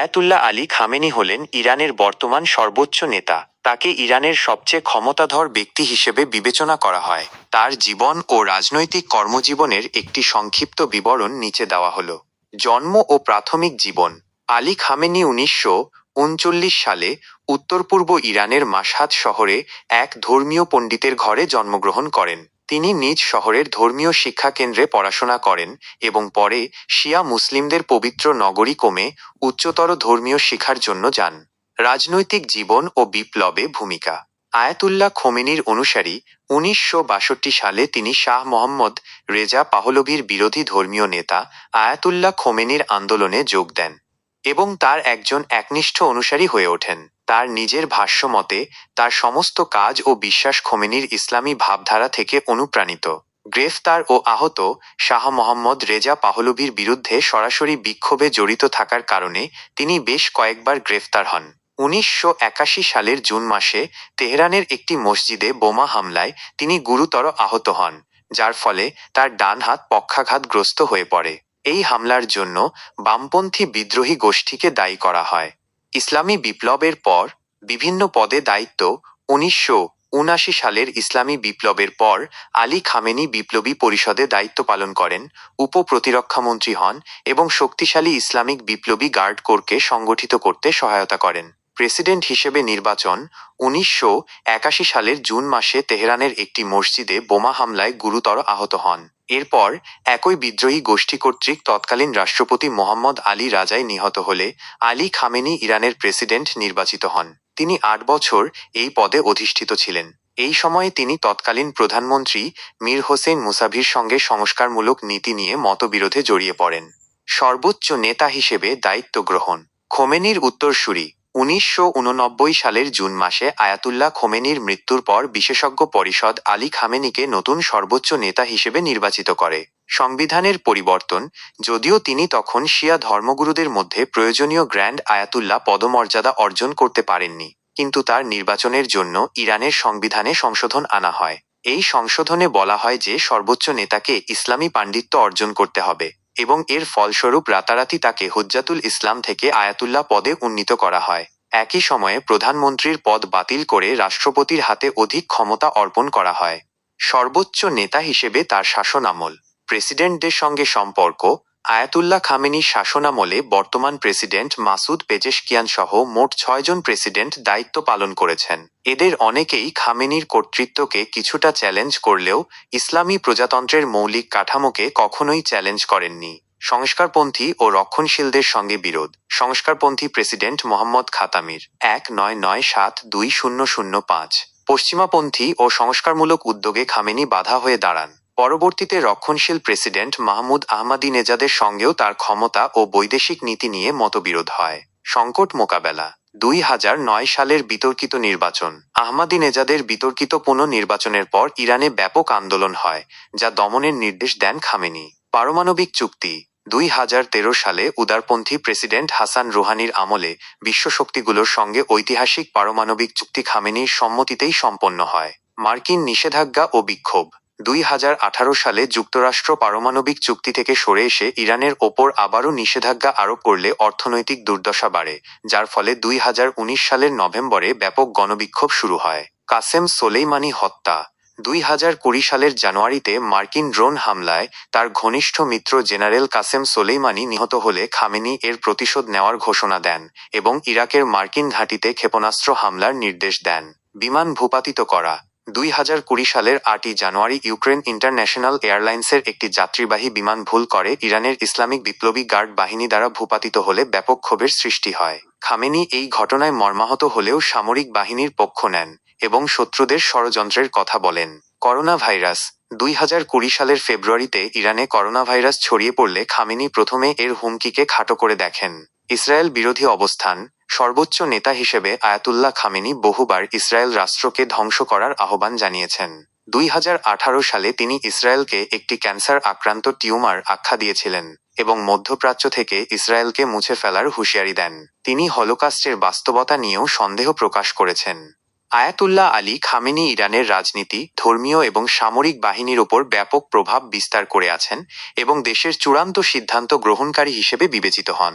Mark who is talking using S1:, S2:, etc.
S1: Ayatollah Ali Khamenei হলেন ইরানের বর্তমান সর্বোচ্চ নেতা। তাকে ইরানের সবচেয়ে ক্ষমতাধর ব্যক্তি হিসেবে বিবেচনা করা হয়। তার জীবন ও রাজনৈতিক কর্মজীবনের একটি সংক্ষিপ্ত বিবরণ নিচে দেওয়া হল। জন্ম ও প্রাথমিক জীবন। আলী খামেনি উনিশশো উনচল্লিশ সালে উত্তর পূর্ব ইরানের মাসাদ শহরে এক ধর্মীয় পণ্ডিতের ঘরে জন্মগ্রহণ করেন। তিনি নিজ শহরের ধর্মীয় শিক্ষা কেন্দ্রে পড়াশোনা করেন এবং পরে শিয়া মুসলিমদের পবিত্র নগরী কমে উচ্চতর ধর্মীয় শিক্ষার জন্য যান। রাজনৈতিক জীবন ও বিপ্লবে ভূমিকা। আয়াতুল্লাহ খোমেনির অনুসারী উনিশশো বাষট্টি সালে তিনি শাহ মোহাম্মদ রেজা পাহলভির বিরোধী ধর্মীয় নেতা আয়াতুল্লাহ খোমেনির আন্দোলনে যোগ দেন এবং তার একজন একনিষ্ঠ অনুসারী হয়ে ওঠেন। তার নিজের ভাষ্য মতে, তার সমস্ত কাজ ও বিশ্বাস খোমেনির ইসলামী ভাবধারা থেকে অনুপ্রাণিত। গ্রেফতার ও আহত শাহ মোহাম্মদ রেজা পাহলভির বিরুদ্ধে সরাসরি বিক্ষোভে জড়িত থাকার কারণে তিনি বেশ কয়েকবার গ্রেফতার হন। উনিশশো একাশি সালের জুন মাসে তেহরানের একটি মসজিদে বোমা হামলায় তিনি গুরুতর আহত হন, যার ফলে তার ডান হাত পক্ষাঘাতগ্রস্ত হয়ে পড়ে। এই হামলার জন্য বামপন্থী বিদ্রোহী গোষ্ঠীকে দায়ী করা হয়। ইসলামী বিপ্লবের পর, বিভিন্ন পদে দায়িত্ব উনিশশো উনাশি সালের ইসলামী বিপ্লবের পর আলী খামেনি বিপ্লবী পরিষদে দায়িত্ব পালন করেন উপ প্রতিরক্ষামন্ত্রী হন এবং শক্তিশালী ইসলামিক বিপ্লবী গার্ড কোরকে সংগঠিত করতে সহায়তা করেন। প্রেসিডেন্ট হিসেবে নির্বাচন উনিশশো একাশি সালের জুন মাসে তেহরানের একটি মসজিদে বোমা হামলায় গুরুতর আহত হন। এরপর একই বিদ্রোহী গোষ্ঠী কর্তৃক তৎকালীন রাষ্ট্রপতি মোহাম্মদ আলী রাজাই নিহত হলে আলী খামেনি ইরানের প্রেসিডেন্ট নির্বাচিত হন। তিনি আট বছর এই পদে অধিষ্ঠিত ছিলেন। এই সময়ে তিনি তৎকালীন প্রধানমন্ত্রী মীর হোসেন মুসাভির সঙ্গে সংস্কারমূলক নীতি নিয়ে মতবিরোধে জড়িয়ে পড়েন। সর্বোচ্চ নেতা হিসেবে দায়িত্ব গ্রহণ। খোমেনির উত্তরসূরি উনিশশো উননব্বই সালের জুন মাসে আয়াতুল্লাহ খোমেনির মৃত্যুর পর বিশেষজ্ঞ পরিষদ আলী খামেনিকে নতুন সর্বোচ্চ নেতা হিসেবে নির্বাচিত করে। সংবিধানের পরিবর্তন, যদিও তিনি তখন শিয়া ধর্মগুরুদের মধ্যে প্রয়োজনীয় গ্র্যান্ড আয়াতুল্লাহ পদমর্যাদা অর্জন করতে পারেননি, কিন্তু তার নির্বাচনের জন্য ইরানের সংবিধানে সংশোধন আনা হয়। এই সংশোধনে বলা হয় যে সর্বোচ্চ নেতাকে ইসলামী পাণ্ডিত্য অর্জন করতে হবে। এবং এর ফলস্বরূপ রাতারাতি তাকে হজ্জাতুল ইসলাম থেকে আয়াতুল্লাহ পদে উন্নীত করা হয়। একই সময়ে প্রধানমন্ত্রীর পদ বাতিল করে রাষ্ট্রপতির হাতে অধিক ক্ষমতা অর্পণ করা হয়। সর্বোচ্চ নেতা হিসেবে তার শাসন আমল। প্রেসিডেন্টদের সঙ্গে সম্পর্ক আয়াতুল্লাহ খামেনির শাসনামলে বর্তমান প্রেসিডেন্ট মাসুদ পেজেশকিয়ান সহ মোট ছয়জন প্রেসিডেন্ট দায়িত্ব পালন করেছেন। এদের অনেকেই খামেনির কর্তৃত্বকে কিছুটা চ্যালেঞ্জ করলেও ইসলামী প্রজাতন্ত্রের মৌলিক কাঠামোকে কখনোই চ্যালেঞ্জ করেননি। সংস্কারপন্থী ও রক্ষণশীলদের সঙ্গে বিরোধ। সংস্কারপন্থী প্রেসিডেন্ট মোহাম্মদ খাতামির। এক নয় নয় সাত দুই শূন্য শূন্য পাঁচ। পশ্চিমাপন্থী ও সংস্কারমূলক উদ্যোগে খামেনি বাধা হয়ে দাঁড়ান। পরবর্তীতে রক্ষণশীল প্রেসিডেন্ট মাহমুদ আহমাদি নেজাদের সঙ্গেও তার ক্ষমতা ও বৈদেশিক নীতি নিয়ে মতবিরোধ হয়। সংকট মোকাবেলা, দুই হাজার নয় সালের বিতর্কিত নির্বাচন। আহমাদি নেজাদের বিতর্কিত পুনঃনির্বাচনের পর ইরানে ব্যাপক আন্দোলন হয়, যা দমনের নির্দেশ দেন খামেনি। পারমাণবিক চুক্তি, দুই হাজার তেরো সালে উদারপন্থী প্রেসিডেন্ট হাসান রুহানির আমলে বিশ্ব শক্তিগুলোর সঙ্গে ঐতিহাসিক পারমাণবিক চুক্তি খামেনির সম্মতিতেই সম্পন্ন হয়। মার্কিন নিষেধাজ্ঞা ও বিক্ষোভ দুই হাজার আঠারো সালে যুক্তরাষ্ট্র পারমাণবিক চুক্তি থেকে সরে এসে ইরানের ওপর আবারও নিষেধাজ্ঞা আরোপ করলে অর্থনৈতিক দুর্দশা বাড়ে, যার ফলে দুই হাজার উনিশ সালের নভেম্বরে ব্যাপক গণবিক্ষোভ শুরু হয়। কাসেম সোলেইমানি হত্যা, দুই হাজার কুড়ি সালের জানুয়ারিতে মার্কিন ড্রোন হামলায় তার ঘনিষ্ঠ মিত্র জেনারেল কাসেম সোলেইমানি নিহত হলে খামেনি এর প্রতিশোধ নেওয়ার ঘোষণা দেন এবং ইরাকের মার্কিন ঘাঁটিতে ক্ষেপণাস্ত্র হামলার নির্দেশ দেন। বিমান ভূপাতিত করা দুই হাজার কুড়ি সালের আটই জানুয়ারি ইউক্রেন ইন্টারন্যাশনাল এয়ারলাইন্সের একটি যাত্রীবাহী বিমান ভুল করে ইরানের ইসলামিক বিপ্লবী গার্ড বাহিনী দ্বারা ভূপাতিত হলে ব্যাপক ক্ষোভের সৃষ্টি হয়। খামেনি এই ঘটনায় মর্মাহত হলেও সামরিক বাহিনীর পক্ষ নেন এবং শত্রুদের ষড়যন্ত্রের কথা বলেন। করোনা ভাইরাস দুই হাজার কুড়ি সালের ফেব্রুয়ারিতে ইরানে করোনা ভাইরাস ছড়িয়ে পড়লে খামেনি প্রথমে এর হুমকিকে খাটো করে দেখেন। ইসরায়েল বিরোধী অবস্থান সর্বোচ্চ নেতা হিসেবে আয়াতুল্লাহ খামেনি বহুবার ইসরায়েল রাষ্ট্রকে ধ্বংস করার আহ্বান জানিয়েছেন। দুই হাজার আঠারো সালে তিনি ইসরায়েলকে একটি ক্যান্সার আক্রান্ত টিউমার আখ্যা দিয়েছিলেন এবং মধ্যপ্রাচ্য থেকে ইসরায়েলকে মুছে ফেলার হুঁশিয়ারি দেন। তিনি হলোকাস্টের বাস্তবতা নিয়েও সন্দেহ প্রকাশ করেছেন। আয়াতুল্লাহ আলী খামেনি ইরানের রাজনীতি, ধর্মীয় এবং সামরিক বাহিনীর ওপর ব্যাপক প্রভাব বিস্তার করে আছেন এবং দেশের চূড়ান্ত সিদ্ধান্ত গ্রহণকারী হিসেবে বিবেচিত হন।